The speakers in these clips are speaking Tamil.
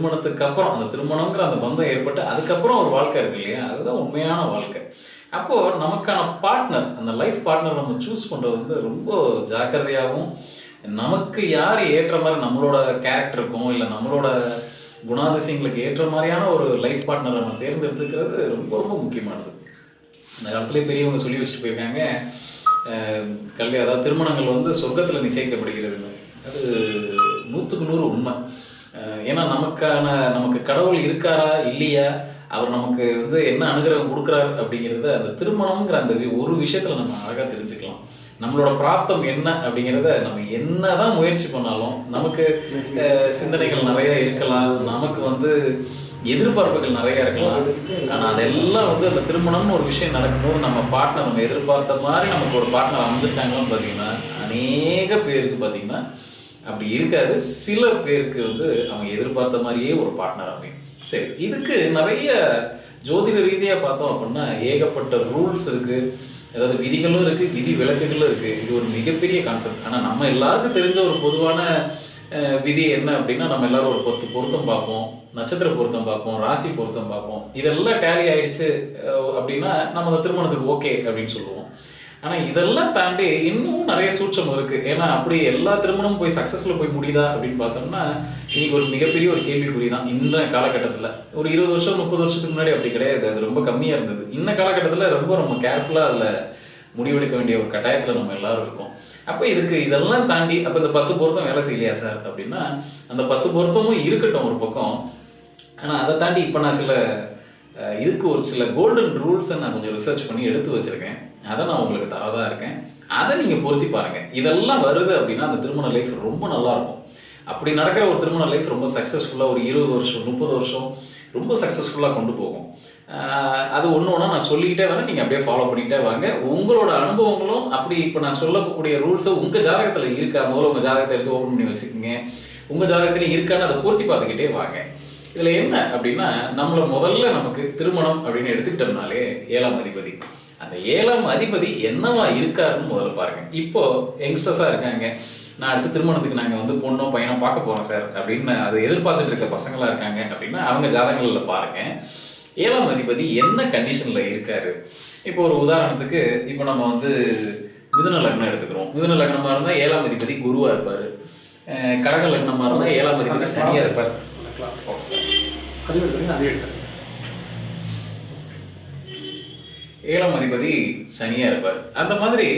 திருமணத்துக்கு அப்புறம் அந்த திருமணங்கிற அந்த பந்தம் ஏற்பட்டு அதுக்கப்புறம் ஒரு வாழ்க்கை இருக்கு இல்லையா? அதுதான் உண்மையான வாழ்க்கை. அப்போது நமக்கான பார்ட்னர் அந்த லைஃப் பார்ட்னர் நம்ம சூஸ் பண்ணுறது வந்து ரொம்ப ஜாக்கிரதையாகவும் நமக்கு யார் ஏற்ற மாதிரி நம்மளோட கேரக்டருக்கும் இல்லை நம்மளோட குணாதிசயங்களுக்கு ஏற்ற மாதிரியான ஒரு லைஃப் பார்ட்னர் நம்ம தேர்ந்தெடுத்துக்கிறது ரொம்ப ரொம்ப முக்கியமானது. இந்த காலத்துலேயே பெரியவங்க சொல்லி வச்சுட்டு போயிருக்காங்க கல்வி அதாவது திருமணங்கள் வந்து சொர்க்கத்தில் நிச்சயிக்கப்படுகிறது. அது நூற்றுக்கு நூறு உண்மை. ஏன்னா நமக்கான நமக்கு கடவுள் இருக்காரா இல்லையா? அவர் நமக்கு வந்து என்ன அனுகிரகம் கொடுக்குறாரு அப்படிங்கிறத அந்த திருமணம்ங்கிற அந்த ஒரு விஷயத்தில் நம்ம அழகாக தெரிஞ்சுக்கலாம். நம்மளோட பிராப்தம் என்ன அப்படிங்கிறத நம்ம என்னதான் முயற்சி பண்ணாலும் நமக்கு சிந்தனைகள் நிறைய இருக்கலாம். நமக்கு வந்து எதிர்பார்ப்புகள் நிறைய இருக்கலாம். ஆனா அதெல்லாம் வந்து அந்த திருமணம்னு ஒரு விஷயம் நடக்கும்போது நம்ம பார்ட்னர் நம்ம எதிர்பார்த்த மாதிரி நமக்கு ஒரு பார்ட்னர் அமைஞ்சிருக்காங்கன்னு பார்த்தீங்கன்னா அநேக பேருக்கு பார்த்தீங்கன்னா அப்படி இருக்காது. சில பேருக்கு வந்து அவங்க எதிர்பார்த்த மாதிரியே ஒரு பார்ட்னர் அமையும். சரி இதுக்கு நிறைய ஜோதிட ரீதியாக பார்த்தோம் அப்படின்னா ஏகப்பட்ட ரூல்ஸ் இருக்குது அதாவது விதிகளும் இருக்குது விதி விலக்குகளும் இருக்குது இது ஒரு மிகப்பெரிய கான்செப்ட் ஆனால் நம்ம எல்லாருக்கும் தெரிஞ்ச ஒரு பொதுவான விதி என்ன அப்படின்னா நம்ம எல்லாரும் ஒரு பொத்து பொருத்தம் பார்ப்போம். நட்சத்திர பொருத்தம் பார்ப்போம் ராசி பொருத்தம் பார்ப்போம். இதெல்லாம் டேலி ஆயிடுச்சு அப்படின்னா நம்ம அந்த திருமணத்துக்கு ஓகே அப்படின்னு சொல்லுவோம். ஆனால் இதெல்லாம் தாண்டி இன்னும் நிறைய சூட்சம் இருக்கு. ஏன்னா அப்படி எல்லா திருமணமும் போய் சக்ஸஸில் போய் முடியுதா அப்படின்னு பார்த்தோம்னா இன்னைக்கு ஒரு மிகப்பெரிய ஒரு கேள்விக்குறி தான் இந்த காலகட்டத்தில். ஒரு இருபது வருஷம் முப்பது வருஷத்துக்கு முன்னாடி அப்படி கிடையாது. அது ரொம்ப கம்மியா இருந்தது. இந்த காலகட்டத்தில் ரொம்ப ரொம்ப கேர்ஃபுல்லா அதில் முடிவெடுக்க வேண்டிய ஒரு கட்டாயத்தில் நம்ம எல்லாரும் இருக்கோம். அப்போ இதுக்கு இதெல்லாம் தாண்டி அப்போ இந்த பத்து பொருத்தம் வேலை செய்யலையா சார் அப்படின்னா அந்த பத்து பொருத்தமும் இருக்கட்டும் ஒரு பக்கம். ஆனால் அதை தாண்டி இப்போ நான் சில இதுக்கு ஒரு சில கோல்டன் ரூல்ஸை நான் கொஞ்சம் ரிசர்ச் பண்ணி எடுத்து வச்சிருக்கேன். அதை நான் உங்களுக்கு தரதா இருக்கேன். அதை நீங்கள் பொருத்தி பாருங்கள் இதெல்லாம் வருது அப்படின்னா அந்த திருமண லைஃப் ரொம்ப நல்லாயிருக்கும் அப்படி நடக்கிற ஒரு திருமண லைஃப் ரொம்ப சக்ஸஸ்ஃபுல்லாக ஒரு இருபது வருஷம் முப்பது வருஷம் ரொம்ப சக்ஸஸ்ஃபுல்லாக கொண்டு போகும். அது ஒன்று ஒன்றா நான் சொல்லிக்கிட்டே வரேன். நீங்கள் அப்படியே ஃபாலோ பண்ணிக்கிட்டே வாங்க. உங்களோட அனுபவங்களும் அப்படி இப்போ நான் சொல்லக்கூடிய ரூல்ஸை உங்கள் ஜாதகத்தில் இருக்கா? முதல்ல உங்கள் ஜாதகத்தை எடுத்து ஓப்பன் பண்ணி வச்சுக்கோங்க. உங்கள் ஜாதகத்தில் இருக்கான்னு அதை பூர்த்தி பார்த்துக்கிட்டே வாங்க. இதில் என்ன அப்படின்னா நம்மளை முதல்ல நமக்கு திருமணம் அப்படின்னு எடுத்துக்கிட்டோம்னாலே ஏழாம் அதிபதி. அந்த ஏழாம் அதிபதி என்னவா இருக்காருன்னு முதல்ல பாருங்க. இப்போ யங்ஸ்டர்ஸாக இருக்காங்க. நான் அடுத்து திருமணத்துக்கு நாங்கள் வந்து பொண்ணோ பையனோ பார்க்க போகிறோம் சார் அப்படின்னு அதை எதிர்பார்த்துட்டு இருக்க பசங்களா இருக்காங்க அப்படின்னா அவங்க ஜாதகங்களில் பாருங்க. ஏழாம் அதிபதி என்ன கண்டிஷனில் இருக்காரு? இப்போ ஒரு உதாரணத்துக்கு இப்போ நம்ம வந்து மிதுன லக்னம் எடுத்துக்கிறோம். மிதுன லக்னமாக இருந்தால் ஏழாம் அதிபதி குருவாக இருப்பார். கடக லக்னமாக இருந்தால் ஏழாம் அதிபதி சனியாக இருப்பார். அது எடுத்துருங்க அது ஏழாம் அதிபதி சனியா இருப்பார். அந்த மாதிரி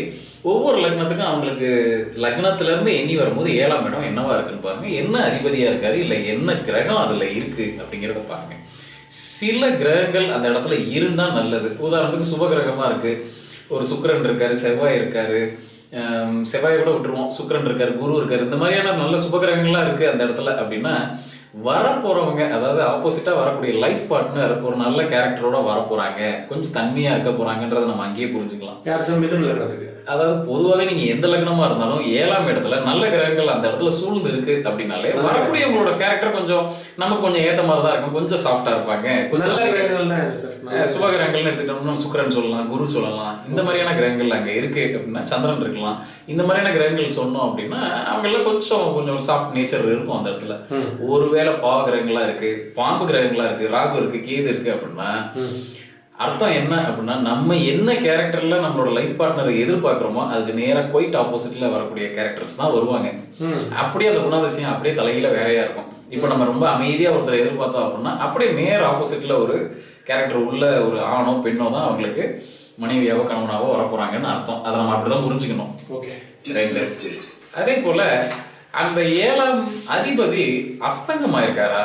ஒவ்வொரு லக்னத்துக்கும் அவங்களுக்கு லக்னத்துல இருந்து எண்ணி வரும்போது ஏழாம் இடம் என்னவா இருக்குன்னு பாருங்க. என்ன அதிபதியா இருக்காரு இல்ல என்ன கிரகம் அதுல இருக்கு அப்படிங்கிறத பாருங்க. சில கிரகங்கள் அந்த இடத்துல இருந்தா நல்லது. உதாரணத்துக்கு சுப கிரகமா இருக்கு. ஒரு சுக்கரன் இருக்காரு செவ்வாய் இருக்காரு. ஆம், செவ்வாயை கூட விட்டுருவோம். சுக்கரன் இருக்காரு குரு இருக்காரு. இந்த மாதிரியான நல்ல சுப கிரகங்கள்லாம் இருக்கு அந்த இடத்துல அப்படின்னா வரப்போறவங்க அதாவது ஆப்போசிட்டா வரக்கூடிய லைஃப் பார்ட்னர் ஒரு நல்ல கேரக்டரோட வரப்போறாங்க. கொஞ்சம் தன்மையா இருக்க போறாங்கன்றதை நம்ம அங்கேயே புரிஞ்சுக்கலாம். யார் மிதுன லக்னத்துக்கு? அதாவது பொதுவாகவே நீங்க எந்த லக்னமா இருந்தாலும் ஏழாம் இடத்துல நல்ல கிரகங்கள் அந்த இடத்துல சூழ்ந்து இருக்கு அப்படின்னாலே வரக்கூடிய உங்களோட கேரக்டர் கொஞ்சம் நமக்கு கொஞ்சம் ஏத்த மாதிரி தான் இருக்கும். கொஞ்சம் சாஃப்டா இருப்பாங்க. கொஞ்சம் சுபகிரகங்கள்னு எடுத்துக்கிட்டோம்னா சுக்கிரன் சொல்லலாம் குரு சொல்லலாம். இந்த மாதிரியான கிரகங்கள் அங்க இருக்கு அப்படின்னா சந்திரன் இருக்கலாம். இந்த மாதிரியான கிரகங்கள் சொன்னோம் அப்படின்னா அவங்கெல்லாம் கொஞ்சம் கொஞ்சம் சாஃப்ட் நேச்சர் இருக்கும் அந்த இடத்துல. ம். ஒருவேளை பாவ கிரகங்களா இருக்கு பாம்பு கிரகங்களா இருக்கு ராகு இருக்கு கேது இருக்கு அப்படின்னா. அர்த்தம் என்ன அப்படின்னா நம்ம என்ன கேரக்டர்ல நம்மளோட லைஃப் பார்ட்னரை எதிர்பார்க்குறோமோ அதுக்கு நேரா குவைட் ஆப்போசிட்ல வரக்கூடிய கேரக்டர்ஸ் தான் வருவாங்க. அப்படியே அந்த குணாதிசயம் அப்படியே தலையில வேறையா இருக்கும். இப்போ நம்ம ரொம்ப அமைதியா ஒருத்தர் எதிர்பார்த்தோம் அப்படின்னா அப்படியே நேர் ஆப்போசிட்ல ஒரு கேரக்டர் உள்ள ஒரு ஆணோ பெண்ணோ தான் அவங்களுக்கு மனைவியாவோ கணவனாவோ வரப்போறாங்கன்னு அர்த்தம். அதை நம்ம அப்படிதான் புரிஞ்சுக்கணும். ஓகே. அதே போல அந்த ஏழாம் அதிபதி அஸ்தங்கமா இருக்காரா?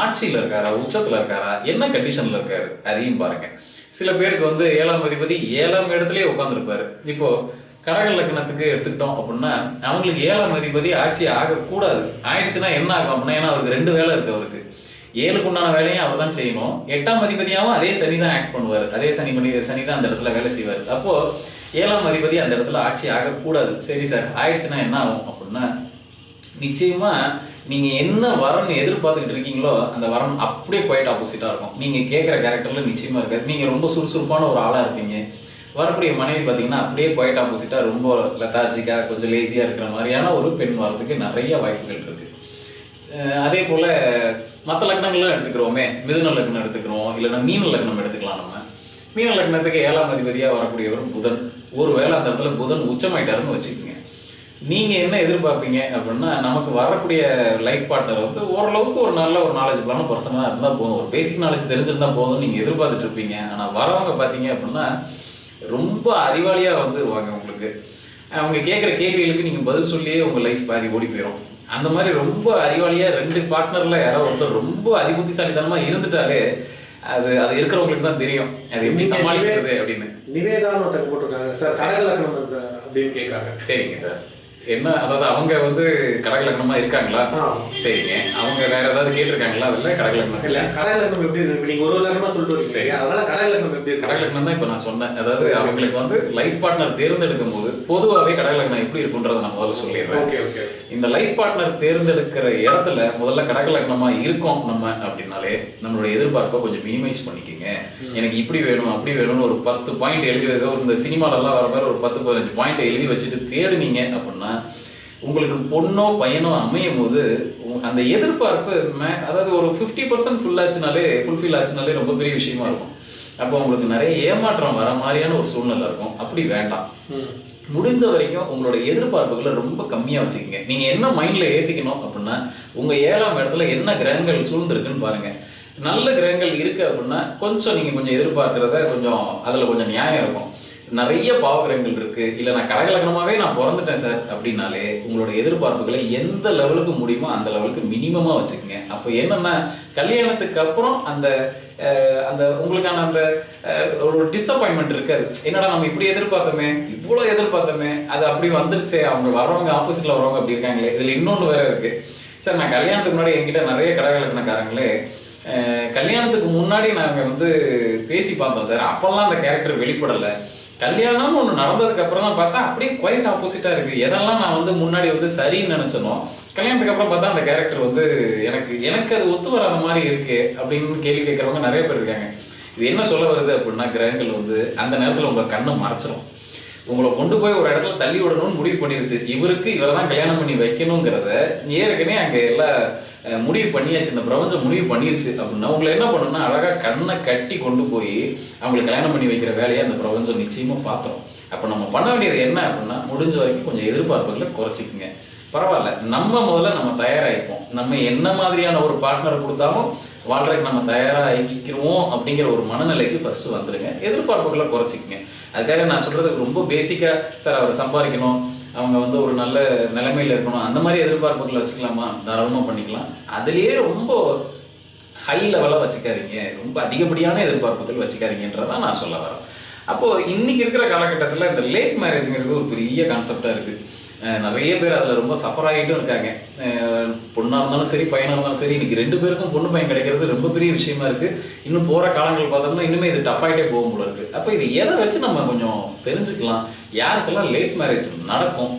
ஆட்சியில் இருக்காரா? உச்சத்தில் இருக்காரா? என்ன கண்டிஷன்ல இருக்காரு? அதையும் பாருங்க. சில பேருக்கு வந்து ஏழாம் அதிபதி ஏழாம் இடத்துலயே உட்காந்துருப்பாரு இப்போ கடக லக்னத்துக்கு எடுத்துக்கிட்டோம் அப்படின்னா அவங்களுக்கு ஏழாம் அதிபதி ஆட்சி ஆகக்கூடாது. ஆயிடுச்சுன்னா என்ன ஆகும் அப்படின்னா ஏன்னா அவருக்கு ரெண்டு வேலை இருக்கு அவருக்கு. ஏழுக்கு உண்டான வேலையும் அவர் தான் செய்யணும். எட்டாம் அதிபதியாகவும் அதே சனி தான் ஆக்ட் பண்ணுவார். அதே சனி பண்ணி சனி தான் அந்த இடத்துல வேலை செய்வார். அப்போ ஏழாம் அதிபதி அந்த இடத்துல ஆட்சி ஆகக்கூடாது. சரி சார் ஆயிடுச்சுன்னா என்ன ஆகும் அப்படின்னா நிச்சயமா நீங்க என்ன வரன் எதிர்பார்த்துக்கிட்டு இருக்கீங்களோ அந்த வரன் அப்படியே குவைட் ஆப்போசிட்டா இருக்கும். நீங்க கேட்குற கேரக்டர்ல நிச்சயமா இருக்காது. நீங்க ரொம்ப சுறுசுறுப்பான ஒரு ஆளா இருப்பீங்க. வரக்கூடிய மனைவி பார்த்தீங்கன்னா அப்படியே குவைட் ஆப்போசிட்டா ரொம்ப லெத்தார்ஜிக்காக கொஞ்சம் லேசியா இருக்கிற மாதிரியான ஒரு பெண் வரதுக்கு நிறைய வாய்ப்புகள் இருக்கு. அதே போல் மற்ற லக்னங்கள்லாம் எடுத்துக்கிறோமே. மிதுன லக்னம் எடுத்துக்கிறோம். இல்லைன்னா மீன லக்னம் எடுத்துக்கலாம் நம்ம. மீன லக்னத்துக்கு ஏழாம் அதிபதியாக வரக்கூடியவர் புதன். ஒருவேளை அந்த இடத்துல புதன் உச்சமாயிட்டாருன்னு வச்சுக்கோங்க. நீங்கள் என்ன எதிர்பார்ப்பீங்க அப்படின்னா நமக்கு வரக்கூடிய லைஃப் பார்ட்னர் வந்து ஓரளவுக்கு ஒரு நல்ல ஒரு நாலேஜபிளான பர்சனாக இருந்தால் போதும். ஒரு பேசிக் நாலேஜ் தெரிஞ்சிருந்தா போதும் நீங்கள் எதிர்பார்த்துட்டு இருப்பீங்க. ஆனால் வரவங்க பார்த்தீங்க அப்படின்னா ரொம்ப அறிவாளியாக வந்துருவாங்க உங்களுக்கு. அவங்க கேட்குற கேள்விகளுக்கு நீங்கள் பதில் சொல்லியே உங்கள் லைஃப் பாதி ஓடி போயிடும் அந்த மாதிரி ரொம்ப அறிவாளியாக ரெண்டு பார்ட்னரில் யாரோ ஒருத்தர் ரொம்ப அதிபுத்திசாலித்தனமாக இருந்துட்டாலே அது அது இருக்கிறவங்களுக்கு தான் தெரியும். அது எப்படி நீங்க சமாளிக்கிறது அப்படின்னு. நிவேதான்னு ஒருத்தங்க போட்டிருக்காங்க. சார் அப்படின்னு கேட்குறாங்க சரிங்க சார். என்ன அதாவது அவங்க வந்து கடகலக்கணமா இருக்காங்களா. சரிங்க. அவங்க வேற ஏதாவது கேட்டிருக்காங்களா அதில் கடகலக்கணம் இல்ல கடக லக்னம் எப்படி இருக்கு? நீங்க ஒரு லக்னமா சொல்லிட்டு சரி. அதனால கடக லக்னம் எப்படி கடகலக்கணம் தான் இப்போ நான் சொன்னேன். அதாவது அவங்களுக்கு வந்து லைஃப் பார்ட்னர் தேர்ந்தெடுக்கும் போது பொதுவாகவே கடகலக்கணம் எப்படி இருக்குன்றதை நான் முதல்ல சொல்லிடுறேன். Okay okay. இந்த லைஃப் பார்ட்னர் தேர்ந்தெடுக்கிற இடத்துல முதல்ல கடகலக்கணமா இருக்கோம் நம்ம அப்படின்னாலே நம்மளுடைய எதிர்பார்ப்பை கொஞ்சம் மினிமைஸ் பண்ணிக்கோங்க. எனக்கு இப்படி வேணும் அப்படி வேணும்னு ஒரு பத்து பாயிண்ட் எழுதி ஏதோ இந்த சினிமாலெல்லாம் வர மாதிரி ஒரு பத்து பதினஞ்சு பாயிண்ட் எழுதி வச்சுட்டு தேடுனீங்க அப்படின்னா உங்களுக்கு பொண்ணோ பையனோ அமையும் போது அந்த எதிர்பார்ப்பு அதாவது ஒரு ஃபிஃப்டி பர்சன்ட் ஃபுல் ஆச்சுனாலே ஃபுல்ஃபில் ஆச்சுனாலே ரொம்ப பெரிய விஷயமா இருக்கும். அப்போ உங்களுக்கு நிறைய ஏமாற்றம் வர மாதிரியான ஒரு சூழ்நிலை இருக்கும். அப்படி வேண்டாம். முடிஞ்ச வரைக்கும் உங்களோட எதிர்பார்ப்புகளை ரொம்ப கம்மியாக வச்சுக்கோங்க. நீங்கள் என்ன மைண்டில் ஏற்றிக்கணும் அப்படின்னா உங்கள் ஏழாம் இடத்துல என்ன கிரகங்கள் சூழ்ந்துருக்குன்னு பாருங்கள் நல்ல கிரகங்கள் இருக்குது அப்படின்னா கொஞ்சம் நீங்கள் கொஞ்சம் எதிர்பார்க்குறத கொஞ்சம் அதில் கொஞ்சம் நியாயம் இருக்கும். நிறைய பாவகிரகங்கள் இருக்குது இல்லை நான் கடகலக்கணமாகவே நான் பிறந்துட்டேன் சார் அப்படின்னாலே உங்களோட எதிர்பார்ப்புகளை எந்த லெவலுக்கு முடியுமோ அந்த லெவலுக்கு மினிமமாக வச்சுக்கோங்க. அப்போ என்னென்னா கல்யாணத்துக்கு அப்புறம் அந்த அந்த உங்களுக்கான அந்த ஒரு டிசப்பாயின்மெண்ட் இருக்காது. என்னடா நம்ம இப்படி எதிர்பார்த்தோமே இவ்வளோ எதிர்பார்த்தோமே அது அப்படி வந்துருச்சே அவங்க வர்றவங்க ஆப்போசிட்டில் வர்றவங்க அப்படி இருக்காங்களே இதில் இன்னொன்று வேற இருக்கு. சார் நான் கல்யாணத்துக்கு முன்னாடி என்கிட்ட நிறைய கடகலக்கணக்காரங்களே கல்யாணத்துக்கு முன்னாடி நாங்கள் வந்து பேசி பார்த்தோம் சார். அப்போல்லாம் அந்த கேரக்டர் வெளிப்படலை. கல்யாணம் ஒன்று நடந்ததுக்கு அப்புறம் தான் பார்த்தா அப்படியே குவைட் ஆப்போசிட்டாக இருக்குது எதெல்லாம் நான் வந்து முன்னாடி வந்து சரின்னு நினச்சனோ கல்யாணத்துக்கு அப்புறம் பார்த்தா அந்த கேரக்டர் வந்து எனக்கு எனக்கு அது ஒத்து வராத மாதிரி இருக்கு அப்படின்னு கேள்வி கேட்குறவங்க நிறைய பேர் இருக்காங்க. இது என்ன சொல்ல வருது அப்படின்னா கிரகங்கள் வந்து அந்த நேரத்தில் உங்களை கண்ணை மறைச்சிரும். உங்களை கொண்டு போய் ஒரு இடத்துல தள்ளி விடணும்னு முடிவு பண்ணிருச்சு. இவருக்கு இவரை தான் கல்யாணம் பண்ணி வைக்கணுங்கிறத ஏற்கனவே அங்கே எல்லாம் முடிவு பண்ணியாச்சு. இந்த பிரபஞ்சம் முடிவு பண்ணிருச்சு அப்படின்னா உங்களை என்ன பண்ணணும்னா அழகாக கண்ணை கட்டி கொண்டு போய் அவங்களை கல்யாணம் பண்ணி வைக்கிற வேலையை அந்த பிரபஞ்சம் நிச்சயமாக பார்த்துரும் அப்போ நம்ம பண்ண வேண்டியது என்ன அப்படின்னா முடிஞ்ச வரைக்கும் கொஞ்சம் எதிர்பார்ப்புகளை குறைச்சிக்கங்க. பரவாயில்ல. நம்ம முதல்ல நம்ம தயாராகிப்போம். நம்ம என்ன மாதிரியான ஒரு பார்ட்னர் கொடுத்தாலும் வாழ்றதுக்கு நம்ம தயாராகிக்கிறோம் அப்படிங்கிற ஒரு மனநிலைக்கு ஃபர்ஸ்ட் வந்துடுங்க எதிர்பார்ப்புகளை குறைச்சிக்கங்க. அதுக்காக நான் சொல்றது ரொம்ப பேசிக்காக சார் அவர் சம்பாதிக்கணும். அவங்க வந்து ஒரு நல்ல நிலைமையில் இருக்கணும். அந்த மாதிரி எதிர்பார்ப்புகளை வச்சுக்கலாமா? தாராளமாக பண்ணிக்கலாம். அதுலேயே ரொம்ப ஹை லெவலாக வச்சுக்காதீங்க. ரொம்ப அதிகப்படியான எதிர்பார்ப்புகள் வச்சுக்காதீங்கன்றதான் நான் சொல்ல வரேன். அப்போது இன்றைக்கி இருக்கிற காலகட்டத்தில் இந்த லேட் மேரேஜுங்கிறது ஒரு பெரிய கான்செப்டாக இருக்குது நிறைய பேர் அதில் ரொம்ப சஃபர் ஆகிட்டும் இருக்காங்க. பொண்ணாக இருந்தாலும் சரி பையனாக இருந்தாலும் சரி இன்றைக்கி ரெண்டு பேருக்கும் பொண்ணு பையன் கிடைக்கிறது ரொம்ப பெரிய விஷயமா இருக்குது இன்னும் போகிற காலங்கள் பார்த்தோம்னா இன்னுமே இது டஃப் ஆகிட்டே போகும் போல இருக்குது அப்போ இது எதை வச்சு நம்ம கொஞ்சம் தெரிஞ்சுக்கலாம். யாருக்கெல்லாம் லேட் மேரேஜ் நடக்கும்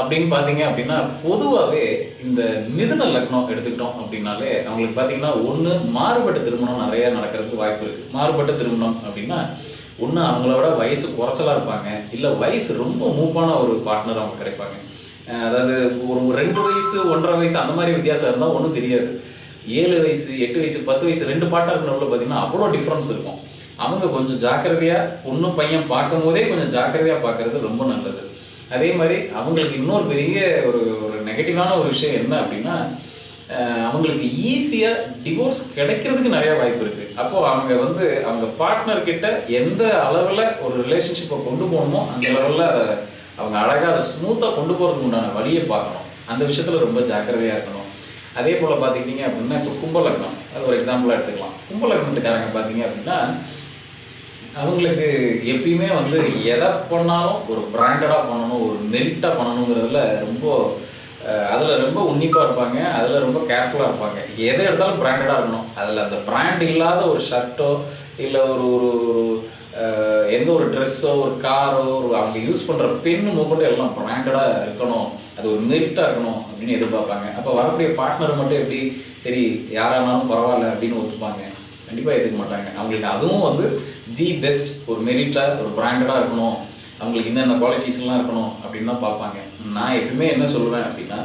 அப்படின்னு பார்த்தீங்க அப்படின்னா பொதுவாகவே இந்த மிதுன லக்னம் எடுத்துக்கிட்டோம் அப்படின்னாலே அவங்களுக்கு பார்த்தீங்கன்னா ஒன்று மாறுபட்ட திருமணம் நிறையா நடக்கிறதுக்கு வாய்ப்பு இருக்குது மாறுபட்ட திருமணம் அப்படின்னா ஒன்று அவங்களோட வயசு குறைச்சலாக இருப்பாங்க. இல்லை வயசு ரொம்ப மூப்பான ஒரு பார்ட்னர் அவங்க கிடைப்பாங்க. அதாவது ஒரு ரெண்டு வயசு ஒன்றரை வயசு அந்த மாதிரி வித்தியாசம் இருந்தால் ஒன்றும் தெரியாது. ஏழு வயசு எட்டு வயசு பத்து வயசு ரெண்டு பார்ட்னருக்கு நடுவில் பார்த்தீங்கன்னா அவ்வளோ டிஃப்ரென்ஸ் இருக்கும். அவங்க கொஞ்சம் ஜாக்கிரதையாக பொண்ணு பையன் பார்க்கும் போதே கொஞ்சம் ஜாக்கிரதையாக பார்க்கறது ரொம்ப நல்லது. அதே மாதிரி அவங்களுக்கு இன்னொரு பெரிய ஒரு ஒரு நெகட்டிவான ஒரு விஷயம் என்ன அப்படின்னா அவங்களுக்கு ஈஸியாக டிவோர்ஸ் கிடைக்கிறதுக்கு நிறைய வாய்ப்பு இருக்குது அப்போது அவங்க வந்து அவங்க பார்ட்னர் கிட்ட எந்த அளவில் ஒரு ரிலேஷன்ஷிப்பை கொண்டு போகணுமோ அந்த லெவலில் அதை அவங்க அழகாக அதை ஸ்மூத்தாக கொண்டு போகிறதுக்கு உண்டான வழியை பார்க்கணும். அந்த விஷயத்தில் ரொம்ப ஜாக்கிரதையாக இருக்கணும். அதே போல் பார்த்துக்கிட்டிங்க அப்படின்னா இப்போ கும்பலக்னம் அது ஒரு எக்ஸாம்பிளாக எடுத்துக்கலாம். கும்பலக்னத்துக்காரங்க பார்த்தீங்க அப்படின்னா அவங்களுக்கு எப்பயுமே வந்து எதை பண்ணாலும் ஒரு பிராண்டடாக பண்ணணும் ஒரு மெரிட்டாக பண்ணணுங்கிறதுல ரொம்ப அதில் ரொம்ப உன்னிப்பாக இருப்பாங்க அதில் ரொம்ப கேர்ஃபுல்லாக இருப்பாங்க. எதை எடுத்தாலும் பிராண்டடாக இருக்கணும். அதில் அந்த பிராண்ட் இல்லாத ஒரு ஷர்ட்டோ இல்லை ஒரு ஒரு எந்த ஒரு ட்ரெஸ்ஸோ ஒரு காரோ ஒரு அவங்க யூஸ் பண்ணுற பெண்ணு மூக்கட்டும் எல்லாம் பிராண்டடாக இருக்கணும். அது ஒரு மெரிட்டாக இருக்கணும் அப்படின்னு எதிர்பார்ப்பாங்க. அப்போ வரக்கூடிய பார்ட்னர் மட்டும் எப்படி சரி யாரானாலும் பரவாயில்ல அப்படின்னு ஒத்துப்பாங்க. கண்டிப்பாக ஏற்றுக்க மாட்டாங்க. அவங்களுக்கு அதுவும் வந்து தி பெஸ்ட் ஒரு மெரிட்டாக ஒரு பிராண்டடாக இருக்கணும். அவங்களுக்கு என்னென்ன குவாலிட்டிஸ்லாம் இருக்கணும் அப்படின்னு தான் பார்ப்பாங்க. நான் எப்பவுமே என்ன சொல்லுவேன் அப்படின்னா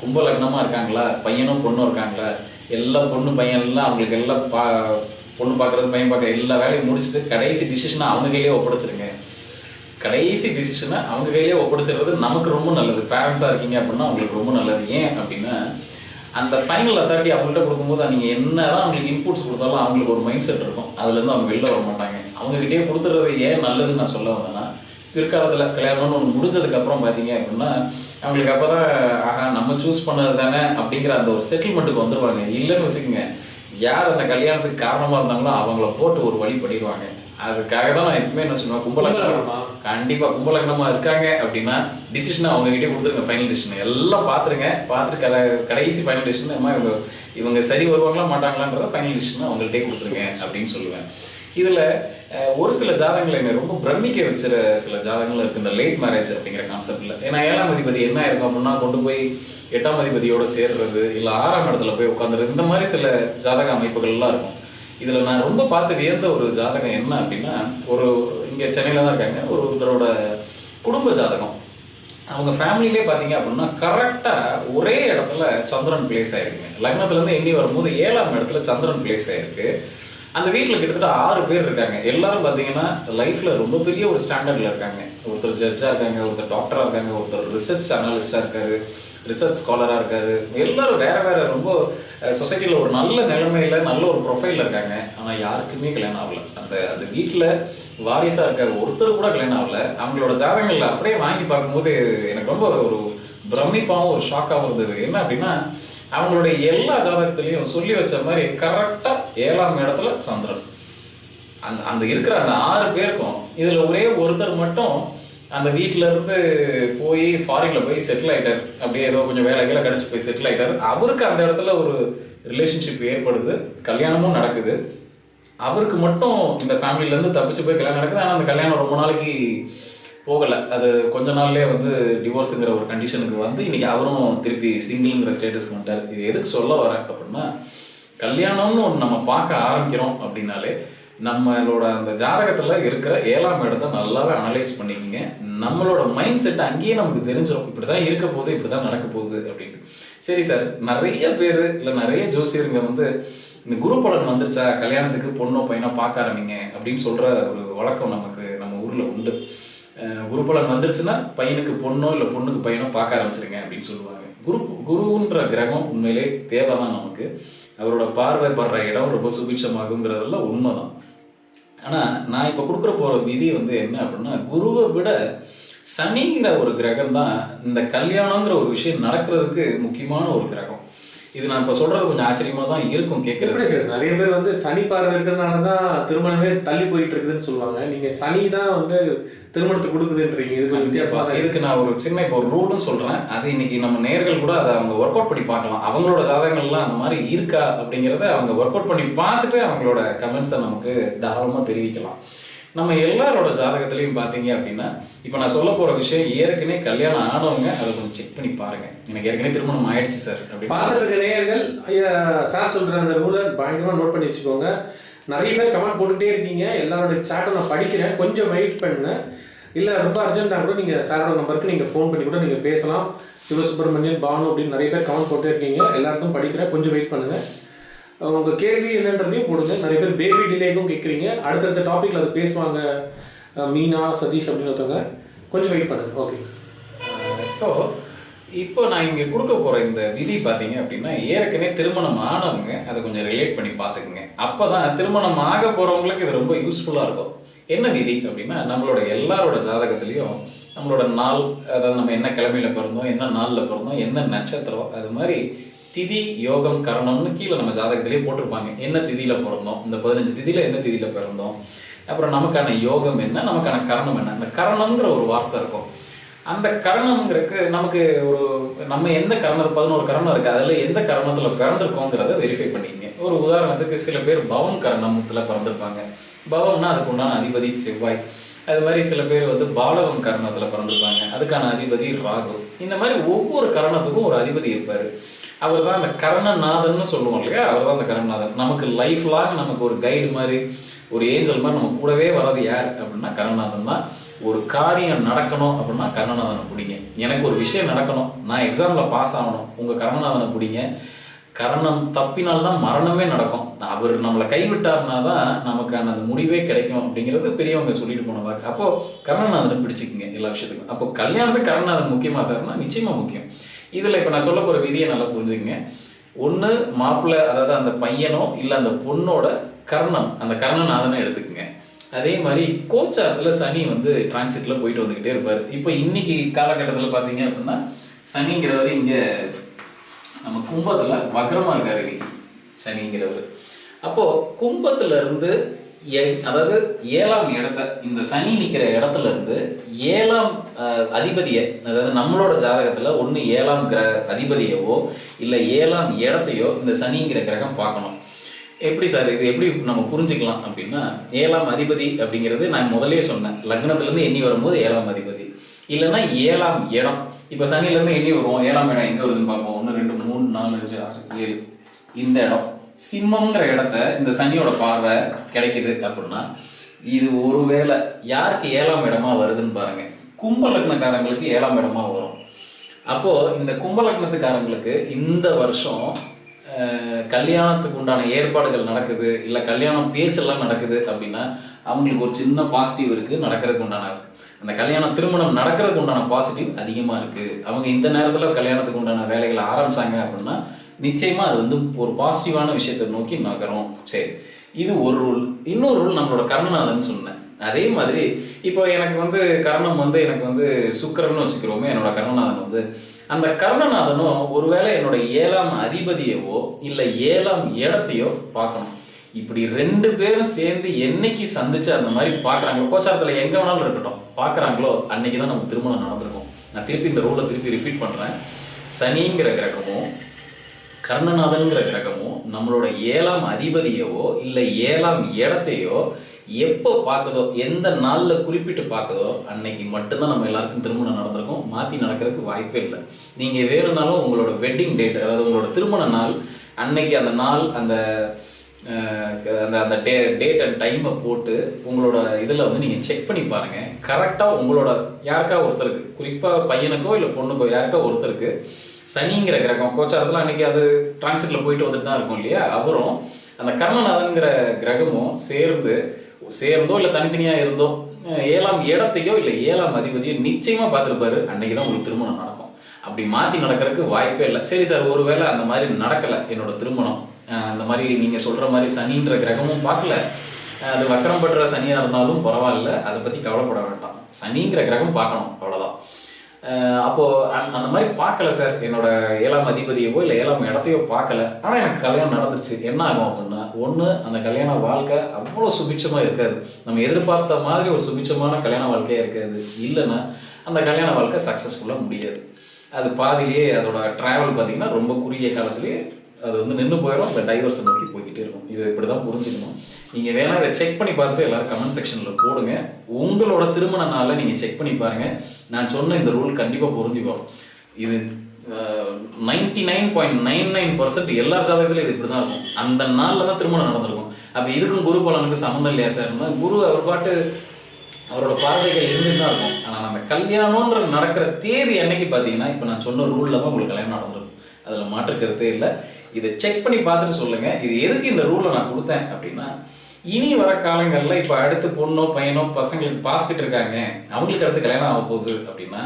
கும்ப லக்னமாக இருக்காங்களா? பையனும் பொண்ணும் இருக்காங்களா? எல்லாம் பொண்ணு பையன் எல்லாம் அவங்களுக்கு எல்லாம் பா பொண்ணு பார்க்குறது பையன் பார்க்க எல்லா வேலையும் முடிச்சுட்டு கடைசி டிசிஷனை அவங்க கையிலேயே ஒப்படைச்சிருங்க. கடைசி டிசிஷனை அவங்க கையிலேயே ஒப்படைச்சிடுறது நமக்கு ரொம்ப நல்லது. பேரண்ட்ஸாக இருக்கீங்க அப்படின்னா அவங்களுக்கு ரொம்ப நல்லது. ஏன் அப்படின்னா அந்த ஃபைனல் அத்தாரிட்டி அவங்கள்ட்ட கொடுக்கும்போது நீங்கள் என்ன தான் அவங்களுக்கு இன்புட்ஸ் கொடுத்தாலும் அவங்களுக்கு ஒரு மைண்ட் செட் இருக்கும் அதுலேருந்து அவங்க வெளில வர மாட்டாங்க. அவங்ககிட்டயே கொடுத்துறது ஏன் நல்லதுன்னு நான் சொல்ல வந்தேன்னா பிற்காலத்தில் கல்யாணம்னு ஒன்று முடிஞ்சதுக்கப்புறம் பார்த்தீங்க அப்படின்னா அவங்களுக்கு அப்போ தான் ஆஹா நம்ம சூஸ் பண்ணது தானே அப்படிங்கிற அந்த ஒரு செட்டில்மெண்ட்டுக்கு வந்துடுவாங்க இல்லைன்னு வச்சுக்கோங்க யார் அந்த கல்யாணத்துக்கு காரணமாக இருந்தாங்களோ அவங்கள போட்டு ஒரு வழி பண்ணிடுவாங்க. அதுக்காக தான் நான் எப்பவுமே என்ன சொல்லுவேன் கும்பலக்கணம். கும்பலக்கணமா? கண்டிப்பா கும்பலக்கணமா இருக்காங்க அப்படின்னா டிசிஷனை அவங்க கிட்டே கொடுத்துருங்க ஃபைனல் டிசிஷன் எல்லாம் பார்த்துருங்க பார்த்துட்டு கடை கடைசி ஃபைனல் டிசிஷன் அம்மா இவங்க இவங்க சரி வருவாங்களா மாட்டாங்களான்றத ஃபைனல் டிசிஷனை அவங்கள்ட்டே கொடுத்துருங்க அப்படின்னு சொல்லுவேன். இதுல ஒரு சில ஜாதகங்கள் என்னை ரொம்ப பிரமிக்க வச்சுற சில ஜாதகங்கள் இருக்கு. இந்த லேட் மேரேஜ் அப்படிங்கிற கான்செப்ட்ல ஏன்னா ஏழாம் அதிபதி என்ன இருக்கும் அப்படின்னா கொண்டு போய் எட்டாம் அதிபதியோட சேர்றது இல்ல ஆறாம் இடத்துல போய் உட்காந்துறது இந்த மாதிரி சில ஜாதக அமைப்புகள்லாம் இருக்கும். இதுல நான் ரொம்ப பார்த்து வியந்த ஒரு ஜாதகம் என்ன அப்படின்னா ஒரு இங்க சென்னையில தான் இருக்காங்க. ஒரு ஒருத்தரோட குடும்ப ஜாதகம். அவங்க ஃபேமிலிலே பார்த்தீங்க அப்படின்னா கரெக்டாக ஒரே இடத்துல சந்திரன் பிளேஸ் ஆகிருக்குங்க லக்னத்துலேருந்து எண்ணி வரும்போது ஏழாம் இடத்துல சந்திரன் பிளேஸ் ஆயிருக்கு. அந்த வீட்டில் கிட்டத்தட்ட ஆறு பேர் இருக்காங்க. எல்லாரும் பார்த்தீங்கன்னா லைஃப்பில் ரொம்ப பெரிய ஒரு ஸ்டாண்டர்டில் இருக்காங்க. ஒருத்தர் ஜட்ஜாக இருக்காங்க ஒருத்தர் டாக்டராக இருக்காங்க ஒருத்தர் ரிசர்ச் அனாலிஸ்டாக இருக்காரு ரிசர்ச் ஸ்காலராக இருக்காரு. எல்லாரும் வேற வேற ரொம்ப சொசைட்டியில் ஒரு நல்ல நிலைமையில நல்ல ஒரு ப்ரொஃபைலில் இருக்காங்க. ஆனால் யாருக்குமே கல்யாணம் ஆகல. அந்த அந்த வீட்டில் வாரிசாக இருக்கார். ஒருத்தர் கூட கல்யாணம் ஆகல. அவங்களோட ஜாதகங்கள் அப்படியே வாங்கி பார்க்கும்போது எனக்கு ரொம்ப ஒரு பிரமிப்பாகவும் ஒரு ஷாக்காகவும் இருந்தது. என்ன அப்படின்னா அவங்களுடைய எல்லா ஜாதகத்திலையும் சொல்லி வச்ச மாதிரி கரெக்டாக ஏழாம் இடத்துல சந்திரன். அந்த அந்த இருக்கிற அந்த ஆறு பேருக்கும் இதில் ஒரே ஒருத்தர் மட்டும் அந்த வீட்டிலேருந்து இருந்து போய் ஃபாரினில் போய் செட்டில் ஆகிட்டார் அப்படியே ஏதோ கொஞ்சம் வேலை கீழே போய் செட்டில் ஆகிட்டார் அவருக்கு அந்த இடத்துல ஒரு ரிலேஷன்ஷிப் ஏற்படுது. கல்யாணமும் நடக்குது. அவருக்கு மட்டும் இந்த ஃபேமிலியிலேருந்து தப்பிச்சு போய் கல்யாணம் நடக்குது. ஆனால் அந்த கல்யாணம் ரொம்ப நாளைக்கு போகலை. அது கொஞ்ச நாள்லேயே வந்து டிவோர்ஸுங்கிற ஒரு கண்டிஷனுக்கு வந்து இன்னைக்கு அவரும் திருப்பி சிங்கிள்ங்கிற ஸ்டேட்டஸ்க்கு வந்துட்டார். இது எதுக்கு சொல்ல வரேன் அப்படின்னா கல்யாணம்னு ஒன்று நம்ம பார்க்க ஆரம்பிக்கிறோம் அப்படின்னாலே நம்மளோட அந்த ஜாதகத்தில் இருக்கிற ஏழாம் இடத்த நல்லாவே அனலைஸ் பண்ணிக்கிங்க. நம்மளோட மைண்ட் செட் அங்கேயே நமக்கு தெரிஞ்சிடும் இப்படிதான் இருக்க போகுது இப்படிதான் நடக்க போகுது அப்படின்னு. சரி சார் நிறைய பேர் இல்லை நிறைய ஜோசியருங்க வந்து இந்த குரு பலன் வந்துருச்சா? கல்யாணத்துக்கு பொண்ணோ பையனோ பார்க்க ஆரம்பிங்க அப்படின்னு சொல்கிற ஒரு வழக்கம் நமக்கு நம்ம ஊரில் உண்டு. குரு பலன் வந்துருச்சுன்னா பையனுக்கு பொண்ணோ இல்லை பொண்ணுக்கு பையனோ பார்க்க ஆரம்பிச்சிருங்க அப்படின்னு சொல்லுவாங்க. குரு குருன்ற கிரகம் உண்மையிலே தேவை தான் நமக்கு. அவரோட பார்வைப்படுற இடம் ரொம்ப சுபிட்சமாகுங்கிறதெல்லாம் உண்மைதான். ஆனால் நான் இப்போ கொடுக்குற போகிற விதி வந்து என்ன அப்படின்னா குருவை விட சனிங்கிற ஒரு கிரகம் தான் இந்த கல்யாணங்கிற ஒரு விஷயம் நடக்கிறதுக்கு முக்கியமான ஒரு கிரகம். இது நான் இப்போ சொல்றது கொஞ்சம் ஆச்சரியமா தான் இருக்கும் கேட்கறது நிறைய பேர் வந்து சனி பார்வை இருக்கிறதுனால தான் திருமணமே தள்ளி போயிட்டு இருக்குதுன்னு சொல்லுவாங்க. நீங்க சனி தான் வந்து திருமணத்தை கொடுக்குதுன்றீங்க. இது கொஞ்சம் வித்தியாசமா. இதுக்கு நான் ஒரு சின்ன இப்போ ஒரு ரூலும் சொல்றேன். அது இன்னைக்கு நம்ம நேர்கள் கூட அதை அவங்க ஒர்க் அவுட் பண்ணி பார்க்கலாம். அவங்களோட ஜாதகங்கள்லாம் அந்த மாதிரி இருக்கா அப்படிங்கிறத அவங்க ஒர்க் அவுட் பண்ணி பார்த்துட்டு அவங்களோட கமெண்ட்ஸை நமக்கு தாராளமாக தெரிவிக்கலாம். நம்ம எல்லாரோட ஜாதகத்திலையும் பார்த்தீங்க அப்படின்னா இப்போ நான் சொல்ல போகிற விஷயம் ஏற்கனவே கல்யாணம் ஆனவங்க அதை கொஞ்சம் செக் பண்ணி பாருங்க. எனக்கு ஏற்கனவே திருமணம் ஆயிடுச்சு சார் அப்படி பார்த்துட்டு இருக்க நேயர்கள் ஐயா சார் சொல்கிற அந்த ரூலை பயங்கரமாக நோட் பண்ணி வச்சுக்கோங்க. நிறைய பேர் கமெண்ட் போட்டுகிட்டே இருக்கீங்க. எல்லாரோட சாட்டை நான் படிக்கிறேன். கொஞ்சம் வெயிட் பண்ணுங்க. இல்லை ரொம்ப அர்ஜென்ட்டாக கூட நீங்கள் சாரோட நம்பருக்கு நீங்கள் ஃபோன் பண்ணி கூட நீங்கள் பேசலாம். சிவசுப்ரமணியன் பானு அப்படின்னு நிறைய பேர் கமெண்ட் போட்டே இருக்கீங்க. எல்லாருக்கும் படிக்கிறேன். கொஞ்சம் வெயிட் பண்ணுங்கள் உங்கள் கேள்வி என்னன்றதையும் போடுங்க. நிறைய பேர் பேபி டிலேக்கும் கேட்குறீங்க அடுத்தடுத்த டாப்பிக்கில் அது பேசுவாங்க மீனா சதீஷ் அப்படின்னு ஒருத்தவங்க. கொஞ்சம் வெயிட் பண்ணுங்க. ஓகே ஸோ இப்போ நான் இங்கே கொடுக்க போகிற இந்த விதி பார்த்தீங்க அப்படின்னா ஏற்கனவே திருமணம் ஆனவங்க அதை கொஞ்சம் ரிலேட் பண்ணி பார்த்துக்குங்க. அப்போ தான் திருமணம் ஆக போகிறவங்களுக்கு இது ரொம்ப யூஸ்ஃபுல்லாக இருக்கும். என்ன விதி அப்படின்னா நம்மளோட எல்லாரோட ஜாதகத்துலேயும் நம்மளோட நாள் அதாவது நம்ம என்ன கிழமையில் பிறந்தோம் என்ன நாளில் பிறந்தோம் என்ன நட்சத்திரம் அது மாதிரி திதி யோகம் கரணம்னு கீழே நம்ம ஜாதகத்திலேயே போட்டிருப்பாங்க. என்ன திதியில் பிறந்தோம்? இந்த பதினஞ்சு திதியில் என்ன திதியில் பிறந்தோம்? அப்புறம் நமக்கான யோகம் என்ன? நமக்கான கரணம் என்ன? அந்த கரணம்ங்கிற ஒரு வார்த்தை இருக்கும். அந்த கரணம்ங்கிறதுக்கு நமக்கு ஒரு நம்ம எந்த கரணம் பதினோரு கரணம் இருக்கு அதில் எந்த கரணத்தில் பிறந்திருக்கோங்கிறத வெரிஃபை பண்ணிக்கங்க. ஒரு உதாரணத்துக்கு சில பேர் பவம் கரணத்தில் பிறந்திருப்பாங்க. பவம்னா அதுக்கு உண்டான அதிபதி செவ்வாய். அது மாதிரி சில பேர் வந்து பாலவம் கரணத்தில் பிறந்திருப்பாங்க. அதுக்கான அதிபதி ராகு. இந்த மாதிரி ஒவ்வொரு கரணத்துக்கும் ஒரு அதிபதி இருப்பார். அவர் தான் அந்த கரணநாதன் சொல்லுவோம் இல்லையா? அவர் தான் அந்த கரணநாதன். நமக்கு லைஃப் லாங் நமக்கு ஒரு கைடு மாதிரி ஒரு ஏஞ்சல் மாதிரி நம்ம கூடவே வராது யார் அப்படின்னா கரணநாதன் தான். ஒரு காரியம் நடக்கணும் அப்படின்னா கரணநாதனை பிடிங்க. எனக்கு ஒரு விஷயம் நடக்கணும். நான் எக்ஸாமில் பாஸ் ஆகணும். உங்கள் கரணநாதனை பிடிங்க. கரணம் தப்பினால்தான் மரணமே நடக்கும். அவர் நம்மளை கைவிட்டார்னா தான் நமக்கான அந்த முடிவே கிடைக்கும் அப்படிங்கிறது பெரியவங்க சொல்லிட்டு போன வாக்கு. அப்போது கருணாநாதனை பிடிச்சிக்கங்க எல்லா விஷயத்துக்கும். அப்போ கல்யாணத்துக்கு கரணநாதன் முக்கியமாக சார்னா நிச்சயமாக முக்கியம். இதில் இப்போ நான் சொல்ல போகிற விதியை நல்லா புரிஞ்சுக்கங்க. ஒன்று மாப்பிள்ளை அதாவது அந்த பையனோ இல்லை அந்த பொண்ணோட கர்ணம் அந்த கர்ணநாதனை எடுத்துக்கோங்க. அதே மாதிரி கோச்சாரத்தில் சனி வந்து டிரான்சிட்டில் போயிட்டு வந்துக்கிட்டே இருப்பார். இப்போ இன்னைக்கு காலகட்டத்தில் பார்த்தீங்க அப்படின்னா சனிங்கிறவர் இங்கே நம்ம கும்பத்தில் வக்ரமாக இருக்கார் இன்னைக்கு சனிங்கிறவர். அப்போது கும்பத்துலேருந்து அதாவது ஏழாம் இடத்த இந்த சனி நிற்கிற இடத்துல இருந்து ஏழாம் அதிபதியை அதாவது நம்மளோட ஜாதகத்தில் ஒன்று ஏழாம் கிர அதிபதியவோ இல்லை ஏழாம் இடத்தையோ இந்த சனிங்கிற கிரகம் பார்க்கணும். எப்படி சார் இது எப்படி நம்ம புரிஞ்சுக்கலாம் அப்படின்னா ஏழாம் அதிபதி அப்படிங்கிறது நான் முதலே சொன்னேன். லக்னத்துலேருந்து எண்ணி வரும்போது ஏழாம் அதிபதி. இல்லைன்னா ஏழாம் இடம். இப்போ சனிலேருந்து எண்ணி வருவோம். ஏழாம் இடம் எங்கே வருதுன்னு பார்ப்போம். ஒன்று ரெண்டு மூணு நாலு அஞ்சு ஆறு ஏழு. இந்த இடம். சிம்மங்கிற இடத்த இந்த சனியோட பார்வை கிடைக்குது அப்படின்னா இது ஒருவேளை யாருக்கு ஏழாம் இடமா வருதுன்னு பாருங்க. கும்ப லக்னக்காரங்களுக்கு ஏழாம் இடமா வரும். அப்போ இந்த கும்ப லக்னத்துக்காரங்களுக்கு இந்த வருஷம் கல்யாணத்துக்கு உண்டான ஏற்பாடுகள் நடக்குது இல்லை கல்யாணம் பேச்செல்லாம் நடக்குது அப்படின்னா அவங்களுக்கு ஒரு சின்ன பாசிட்டிவ் இருக்கு நடக்கிறதுக்கு உண்டான அந்த கல்யாணம் திருமணம் நடக்கிறதுக்கு உண்டான பாசிட்டிவ் அதிகமாக இருக்கு. அவங்க இந்த நேரத்தில் கல்யாணத்துக்கு உண்டான வேலைகளை ஆரம்பிச்சாங்க அப்படின்னா நிச்சயமாக அது வந்து ஒரு பாசிட்டிவான விஷயத்தை நோக்கி நகரும். சரி. இது ஒரு ரூல் இன்னொரு ரூல் நம்மளோட கர்ணநாதன் சொன்னேன். அதே மாதிரி இப்போ எனக்கு வந்து கர்ணம் வந்து எனக்கு வந்து சுக்கரன்னு வச்சுக்கிறோமே என்னோட கர்ணநாதன் வந்து அந்த கர்ணநாதனும் ஒருவேளை என்னோட ஏழாம் அதிபதியவோ இல்லை ஏழாம் இடத்தையோ பார்க்கணும். இப்படி ரெண்டு பேரும் சேர்ந்து என்னைக்கு சந்திச்சு அந்த மாதிரி பார்க்குறாங்களோ கோச்சாரத்தில் எங்கே வேணாலும் இருக்கட்டும் பார்க்குறாங்களோ அன்னைக்கு தான் நமக்கு திருமணம் நடந்திருக்கும். நான் திருப்பி இந்த ரூலை திருப்பி ரிப்பீட் பண்ணுறேன் சனிங்கிற கிரகமும் கர்ணநாதன்கிற கிரகமும் நம்மளோட ஏழாம் அதிபதியவோ இல்லை ஏழாம் இடத்தையோ எப்போ பார்க்குதோ எந்த நாளில் குறிப்பிட்டு பார்க்குதோ அன்னைக்கு மட்டும்தான் நம்ம எல்லாருக்கும் திருமணம் நடந்திருக்கும். மாற்றி நடக்கிறதுக்கு வாய்ப்பே இல்லை. நீங்கள் வேணும்னாலும் உங்களோட வெட்டிங் டேட் அதாவது உங்களோட திருமண நாள் அன்னைக்கு அந்த நாள் அந்த க- அந்த அந்த டே டேட் அண்ட் டைமை போட்டு உங்களோட இதில் வந்து நீங்கள் செக் பண்ணி பாருங்கள் கரெக்டாக உங்களோட யாருக்கா ஒருத்தருக்கு குறிப்பாக பையனுக்கோ இல்லை பொண்ணுக்கோ யாருக்கா ஒருத்தருக்கு சனிங்கிற கிரகம் கோச்சாரத்தில் அன்னைக்கு அது டிரான்சிட்டில் போயிட்டு வந்துட்டு தான் இருக்கும் இல்லையா? அவரும் அந்த கர்ணநாதன்கிற கிரகமும் சேர்ந்து சேர்ந்தோ இல்லை தனித்தனியாக இருந்தோ ஏழாம் இடத்தையோ இல்லை ஏழாம் அதிபதியோ நிச்சயமாக பார்த்துருப்பாரு. அன்னைக்கு தான் உங்களுக்கு திருமணம் நடக்கும். அப்படி மாற்றி நடக்கிறதுக்கு வாய்ப்பே இல்லை. சரி சார் ஒருவேளை அந்த மாதிரி நடக்கலை என்னோட திருமணம். அந்த மாதிரி நீங்கள் சொல்கிற மாதிரி சனின்ற கிரகமும் பார்க்கல. அது வக்கரம் பெற்ற சனியாக இருந்தாலும் பரவாயில்ல. அதை பற்றி கவலைப்பட வேண்டாம். சனிங்கிற கிரகம் பார்க்கணும் அவ்வளோதான் அப்போது அந்த மாதிரி பார்க்கல சார் என்னோட ஏழாம் அதிபதியவோ இல்லை ஏழாம் இடத்தையோ பார்க்கல. ஆனால் எனக்கு கல்யாணம் நடந்துச்சு என்ன ஆகும் அப்படின்னா ஒன்று அந்த கல்யாண வாழ்க்கை அவ்வளோ சுபிட்சமாக இருக்காது. நம்ம எதிர்பார்த்த மாதிரி ஒரு சுபிட்சமான கல்யாண வாழ்க்கையாக இருக்காது. இல்லைன்னா அந்த கல்யாண வாழ்க்கை சக்ஸஸ்ஃபுல்லாக முடியாது. அது பாதியிலேயே அதோட ட்ராவல் பார்த்தீங்கன்னா ரொம்ப குறுகிய காலத்திலேயே அது வந்து நின்று போயிடும் அந்த டைவர்ஸை நோக்கி போய்கிட்டே இருக்கும். இது இப்படி தான் புரிஞ்சுக்கணும். நீங்கள் வேணால் இதை செக் பண்ணி பார்த்துட்டு எல்லோரும் கமெண்ட் செக்ஷனில் போடுங்க. உங்களோட திருமண நாளில் நீங்கள் செக் பண்ணி பாருங்கள் நான் சொன்ன இந்த ரூல் கண்டிப்பாக பொருந்தி வரும் இது ninety nine point nine nine percent எல்லா ஜாதகத்திலும் இது இப்படி தான் இருக்கும். அந்த நாளில் தான் திருமணம் நடந்திருக்கும். அப்போ இதுக்கும் குரு பலனுக்கு சம்மந்தம் இல்லையா சார்னா குரு அவர் பாட்டு அவரோட பார்வைகள் இருந்துட்டு தான் இருக்கும். ஆனால் அந்த கல்யாணம்ன்ற நடக்கிற தேதி என்னைக்கு பார்த்தீங்கன்னா இப்போ நான் சொன்ன ரூலில் தான் உங்களுக்கு கல்யாணம் நடந்திருக்கும். அதில் மாற்று கருத்தே இல்லை. இதை செக் பண்ணி பார்த்துட்டு சொல்லுங்கள் இது எதுக்கு இந்த ரூலை நான் கொடுத்தேன் அப்படின்னா இனி வர காலங்களில் இப்போ அடுத்து பொண்ணோ பையனோ பசங்களுக்கு பார்த்துக்கிட்டு இருக்காங்க. அவங்களுக்கு அடுத்து கல்யாணம் ஆக போகுது அப்படின்னா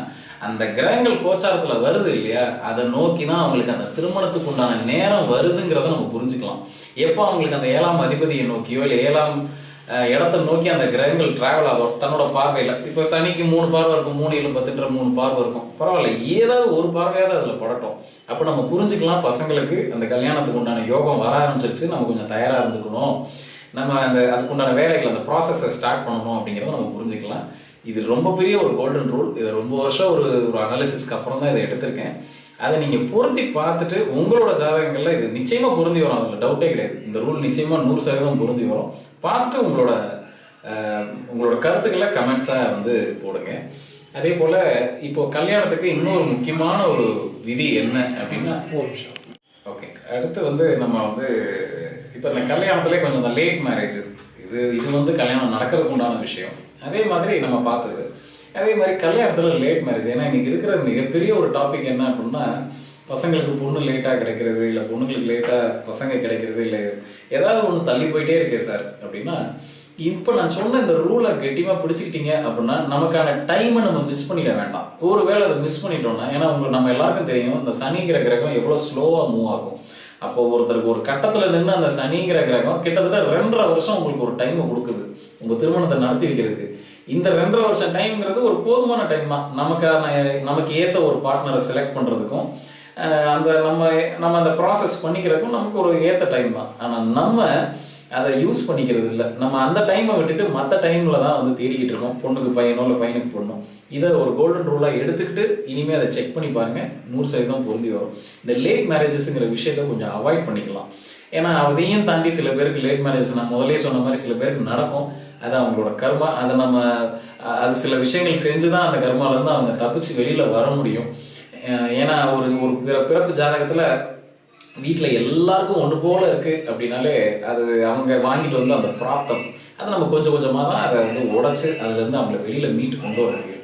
அந்த கிரகங்கள் கோச்சாரத்தில் வருது இல்லையா? அதை நோக்கி தான் அவங்களுக்கு அந்த திருமணத்துக்கு உண்டான நேரம் வருதுங்கிறத நம்ம புரிஞ்சுக்கலாம். எப்போ அவங்களுக்கு அந்த ஏழாம் அதிபதியை நோக்கியோ இல்லை ஏழாம் இடத்த நோக்கி அந்த கிரகங்கள் டிராவல் ஆகும் தன்னோட பார்வையில். இப்போ சனிக்கு மூணு பார்வை இருக்கும் மூணு இல்லை பத்துன்ற மூணு பார்வை இருக்கும். பரவாயில்ல ஏதாவது ஒரு பார்வையாவது அதில் படட்டும். அப்போ நம்ம புரிஞ்சுக்கலாம் பசங்களுக்கு அந்த கல்யாணத்துக்கு உண்டான யோகம் வர ஆரம்பிச்சிருச்சு நம்ம கொஞ்சம் தயாராக இருந்துக்கணும். நம்ம அந்த அதுக்குண்டான வேலைகள் அந்த ப்ராசஸை ஸ்டார்ட் பண்ணணும் அப்படிங்கிறத நம்ம புரிஞ்சுக்கலாம். இது ரொம்ப பெரிய ஒரு கோல்டன் ரூல் இது ரொம்ப வருஷம் ஒரு ஒரு அனாலிசிஸ்க்கு அப்புறம் தான் இதை எடுத்திருக்கேன். அதை நீங்கள் பொருத்தி பார்த்துட்டு உங்களோட ஜாதகங்களில் இது நிச்சயமாக பொருந்தி வரும். அதில் டவுட்டே கிடையாது. இந்த ரூல் நிச்சயமாக நூறு சதவீதம் பொருந்தி வரும். பார்த்துட்டு உங்களோட உங்களோட கருத்துக்களை கமெண்ட்ஸாக வந்து போடுங்க. அதே போல் இப்போ கல்யாணத்துக்கு இன்னொரு முக்கியமான ஒரு விதி என்ன அப்படின்னா ஒரு நிமிஷம். ஓகே அடுத்து வந்து நம்ம வந்து இப்போ இந்த கல்யாணத்துலேயே கொஞ்சம் இந்த லேட் மேரேஜ் இது இது வந்து கல்யாணம் நடக்கிறதுக்கு உண்டான விஷயம். அதே மாதிரி நம்ம பார்த்தது. அதே மாதிரி கல்யாணத்தில் லேட் மேரேஜ் ஏன்னா இன்றைக்கி இருக்கிற மிகப்பெரிய ஒரு டாபிக் என்ன அப்படின்னா பசங்களுக்கு பொண்ணு லேட்டாக கிடைக்கிறது இல்லை பொண்ணுங்களுக்கு லேட்டாக பசங்க கிடைக்கிறது இல்லை ஏதாவது ஒன்று தள்ளி போயிட்டே இருக்கே சார் அப்படின்னா இப்போ நான் சொன்ன இந்த ரூலை கெட்டியமாக பிடிச்சிக்கிட்டீங்க அப்படின்னா நமக்கான டைமை நம்ம மிஸ் பண்ணிட வேண்டாம். ஒருவேளை அதை மிஸ் பண்ணிட்டோம்னா ஏன்னா உங்களுக்கு நம்ம எல்லாருக்கும் தெரியும் இந்த சனிங்கிற கிரகம் எவ்வளோ ஸ்லோவாக மூவ் ஆகும். அப்போ ஒருத்தருக்கு ஒரு கட்டத்தில் நின்று அந்த சனிங்கிற கிரகம் கிட்டத்தட்ட ரெண்டரை வருஷம் உங்களுக்கு ஒரு டைமை கொடுக்குது. உங்கள் திருமணத்தை நடத்தி வைக்கிறதுக்கு. இந்த ரெண்டரை வருஷம் டைம்ங்கிறது ஒரு போதுமான டைம் தான். நமக்கான நமக்கு ஏற்ற ஒரு பார்ட்னரை செலக்ட் பண்ணுறதுக்கும் அந்த நம்ம நம்ம அந்த ப்ராசஸ் பண்ணிக்கிறதுக்கும் நமக்கு ஒரு ஏற்ற டைம் தான். ஆனால் நம்ம அதை யூஸ் பண்ணிக்கிறது இல்லை. நம்ம அந்த டைமை விட்டுட்டு மற்ற டைமில் தான் வந்து தேடிக்கிட்டு இருக்கோம். பொண்ணுக்கு பையனோ இல்லை பையனுக்கு பொண்ணும் இதை ஒரு கோல்டன் ரூலாக எடுத்துக்கிட்டு இனிமேல் அதை செக் பண்ணி பாருங்கள் நூறு சதவீதம் பொருந்தி வரும். இந்த லேட் மேரேஜஸ்ங்கிற விஷயத்த கொஞ்சம் அவாய்ட் பண்ணிக்கலாம். ஏன்னா அதையும் தாண்டி சில பேருக்கு லேட் மேரேஜ் நான் முதலே சொன்ன மாதிரி சில பேருக்கு நடக்கும். அது அவங்களோட கர்மா. அதை நம்ம அது சில விஷயங்கள் செஞ்சு தான் அந்த கர்மாலேருந்து அவங்க தப்பிச்சு வெளியில் வர முடியும். ஏன்னா ஒரு ஒரு பிற- பிறப்பு ஜாதகத்தில் வீட்டில் எல்லாருக்கும் ஒன்று போல் இருக்குது அப்படின்னாலே அது அவங்க வாங்கிட்டு வந்து அந்த பிராப்தம் அதை நம்ம கொஞ்சம் கொஞ்சமாக தான் அதை வந்து உடச்சி அதுலேருந்து அவங்கள வெளியில் மீட்டு கொண்டு வர முடியும்